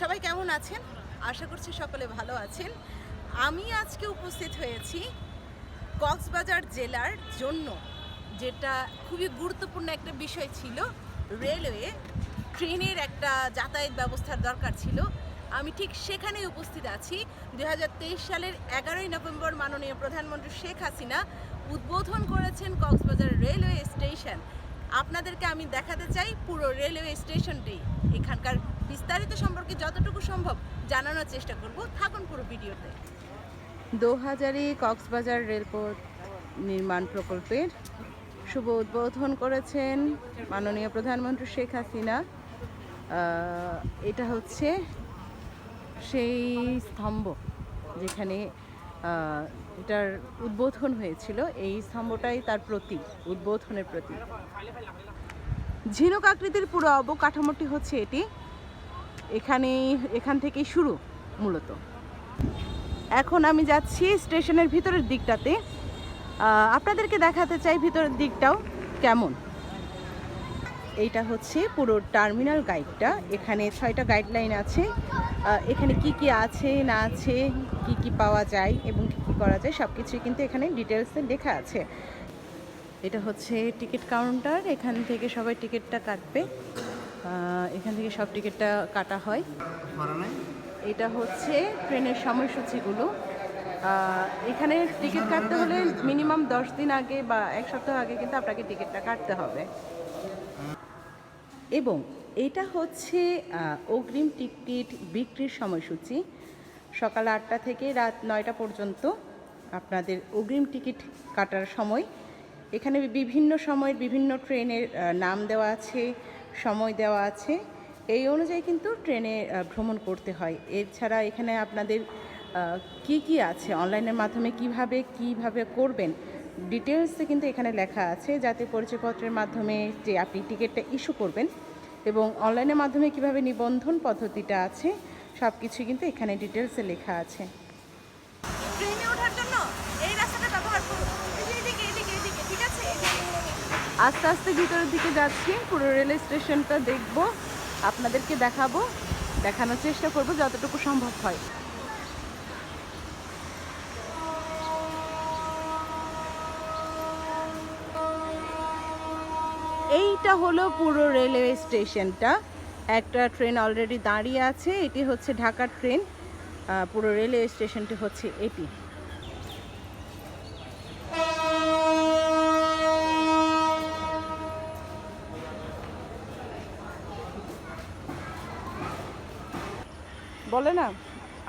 সবাই কেমন আছেন? আশা করছি সকলে ভালো আছেন। আমি আজকে উপস্থিত হয়েছি কক্সবাজার জেলার জন্য, যেটা খুবই গুরুত্বপূর্ণ একটা বিষয় ছিল। রেলওয়ে ট্রেনের একটা যাতায়াত ব্যবস্থার দরকার ছিল। আমি ঠিক সেখানেই উপস্থিত আছি। দু হাজার তেইশ সালের এগারোই নভেম্বর মাননীয় প্রধানমন্ত্রী শেখ হাসিনা উদ্বোধন করেছেন কক্সবাজার রেলওয়ে স্টেশন। আপনাদেরকে আমি দেখাতে চাই পুরো রেলওয়ে স্টেশনটি। এখানকার বিস্তারিত সম্পর্কে যতটুকু সম্ভব জানানোর চেষ্টা করব। থাকুন পুরো ভিডিওতে। দোহাজারি কক্সবাজার রেলপথ নির্মাণ প্রকল্পের শুভ উদ্বোধন করেছেন মাননীয় প্রধানমন্ত্রী শেখ হাসিনা। এটা হচ্ছে সেই স্তম্ভ যেখানে এটার উদ্বোধন হয়েছিল। এই স্তম্ভটাই তার প্রতীক, উদ্বোধনের প্রতীক। ঝিনুক আকৃতির পুরো অবকাঠামোটি হচ্ছে এটি। এখানে এখান থেকেই শুরু মূলত। এখন আমি যাচ্ছি স্টেশনের ভিতরের দিকটাতে। আপনাদেরকে দেখাতে চাই ভিতরের দিকটাও কেমন। এইটা হচ্ছে পুরো টার্মিনাল গাইডটা। এখানে ছয়টা গাইডলাইন আছে। এখানে কি কি আছে, না আছে, কি কি পাওয়া যায় এবং কি কি করা যায় সব কিছুই কিন্তু এখানে ডিটেলসে লেখা আছে। এটা হচ্ছে টিকিট কাউন্টার। এখান থেকে সবাই টিকিটটা কাটবে। এখান থেকে সব টিকিটটা কাটা হয়। এটা হচ্ছে ট্রেনের সময়সূচিগুলো। এখানে টিকিট কাটতে হলে মিনিমাম দশ দিন আগে বা এক সপ্তাহ আগে কিন্তু আপনাকে টিকিটটা কাটতে হবে। এবং এটা হচ্ছে অগ্রিম টিকিট বিক্রির সময়সূচি। সকাল আটটা থেকে রাত নয়টা পর্যন্ত আপনাদের অগ্রিম টিকিট কাটার সময়। এখানে বিভিন্ন সময়ের বিভিন্ন ট্রেনের নাম দেওয়া আছে। সময় দেওয়া আছে। এই অনুযায়ী কিন্তু ট্রেনে ভ্রমণ করতে হয়। এছাড়া এখানে আপনাদের কি কি আছে? অনলাইনের মাধ্যমে কীভাবে কীভাবে করবেন? ডিটেলসে কিন্তু এখানে লেখা আছে। যাতে পরিচয়পত্রের মাধ্যমে যে আপনি টিকিটটা ইস্যু করবেন এবং অনলাইনের মাধ্যমে কীভাবে নিবন্ধন পদ্ধতিটা আছে সব কিছু কিন্তু এখানে ডিটেলসে লেখা আছে। ট্রেনে ওঠার জন্য এই রাস্তাটা আস্তে আস্তে ভিতরের দিকে যাচ্ছি, পুরো রেল স্টেশনটা দেখব, আপনাদেরকে দেখাবো, দেখানোর চেষ্টা করব যতটুকু সম্ভব হয়। এইটা হলো পুরো রেলওয়ে স্টেশনটা। একটা ট্রেন অলরেডি দাঁড়িয়ে আছে, এটি হচ্ছে ঢাকার ট্রেন। পুরো রেলওয়ে স্টেশনটি হচ্ছে এটি। বলে না?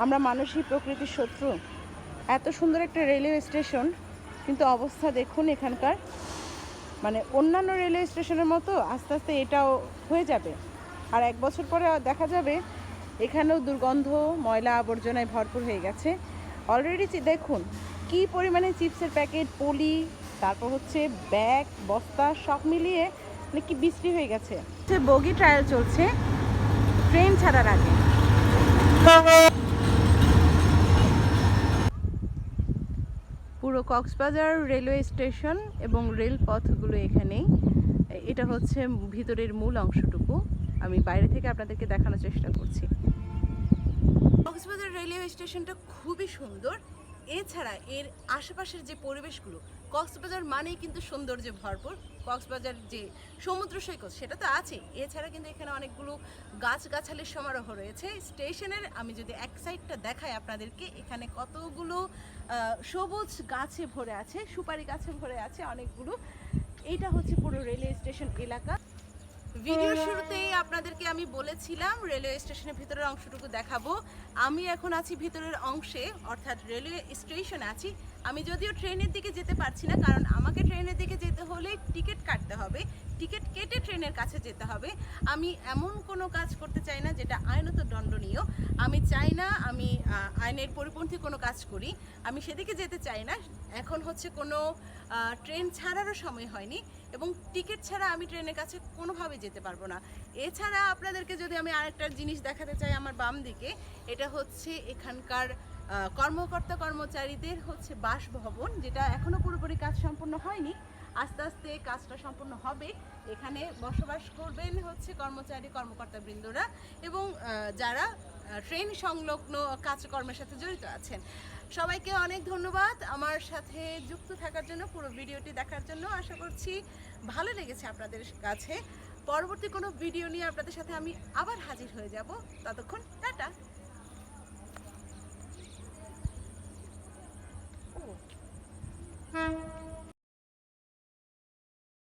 আমরা মানুষই প্রকৃতির শত্রু। এত সুন্দর একটা রেলওয়ে স্টেশন কিন্তু অবস্থা দেখুন এখানকার। মানে অন্যান্য রেলওয়ে স্টেশনের মতো আস্তে আস্তে এটাও হয়ে যাবে। আর এক বছর পরে দেখা যাবে, এখানেও দুর্গন্ধ, ময়লা আবর্জনায় ভরপুর হয়ে গেছে। অলরেডি দেখুন, কি পরিমাণে চিপসের প্যাকেট পলি, তারপর হচ্ছে ব্যাগ বস্তা, সব মিলিয়ে মানে কি বিশ্রী হয়ে গেছে। বগি ট্রায়াল চলছে ট্রেন ছাড়ার আগে। পুরো কক্সবাজার রেলওয়ে স্টেশন এবং রেলপথগুলো এখানেই। এটা হচ্ছে ভিতরের মূল অংশটুকু। আমি বাইরে থেকে আপনাদেরকে দেখানোর চেষ্টা করছি। কক্সবাজার রেলওয়ে স্টেশনটা খুবই সুন্দর। এছাড়া এর আশেপাশের যে পরিবেশগুলো কক্সবাজার মানেই কিন্তু সৌন্দর্যে ভরপুর। কক্সবাজার যে সমুদ্র সৈকত সেটা তো আছে এছাড়া কিন্তু এখানে অনেকগুলো গাছগাছালির সমারোহ রয়েছে। স্টেশনের আমি যদি এক সাইডটা দেখাই আপনাদেরকে এখানে কতগুলো সবুজ গাছে ভরে আছে সুপারি গাছে ভরে আছে অনেকগুলো। এটা হচ্ছে পুরো রেলওয়ে স্টেশন এলাকা। ভিডিও শুরুতেই আপনাদেরকে আমি বলেছিলাম রেলওয়ে স্টেশনের ভিতরের অংশটুকু দেখাবো। আমি এখন আছি ভিতরের অংশে অর্থাৎ রেলওয়ে স্টেশনে আছি। আমি যদিও ট্রেনের দিকে যেতে পারছি না, কারণ আমাকে ট্রেনের দিকে যেতে হলে টিকিট কাটতে হবে। টিকিট কেটে ট্রেনের কাছে যেতে হবে। আমি এমন কোনো কাজ করতে চাই না যেটা আইনত দণ্ডনীয়। আমি চাই না আমি আইনের পরিপন্থী কোনো কাজ করি। আমি সেদিকে যেতে চাই না। এখন হচ্ছে কোনো ট্রেন ছাড়ারও সময় হয়নি এবং টিকিট ছাড়া আমি ট্রেনের কাছে কোনোভাবে যেতে পারব না। এছাড়া আপনাদেরকে যদি আমি আরেকটা জিনিস দেখাতে চাই আমার বাম দিকে এটা হচ্ছে এখানকার কর্মকর্তা কর্মচারীদের হচ্ছে বাসভবন, যেটা এখনও পুরোপুরি কাজ সম্পূর্ণ হয়নি। আস্তে আস্তে কাজটা সম্পূর্ণ হবে। এখানে বসবাস করবেন হচ্ছে কর্মচারী কর্মকর্তা বৃন্দরা এবং যারা ট্রেন সংলগ্ন কাজকর্মের সাথে জড়িত আছেন। সবাইকে অনেক ধন্যবাদ আমার সাথে যুক্ত থাকার জন্য, পুরো ভিডিওটি দেখার জন্য। আশা করছি ভালো লেগেছে আপনাদের কাছে। পরবর্তী কোনো ভিডিও নিয়ে আপনাদের সাথে আমি আবার হাজির হয়ে যাব। ততক্ষণ টাটা। থাকো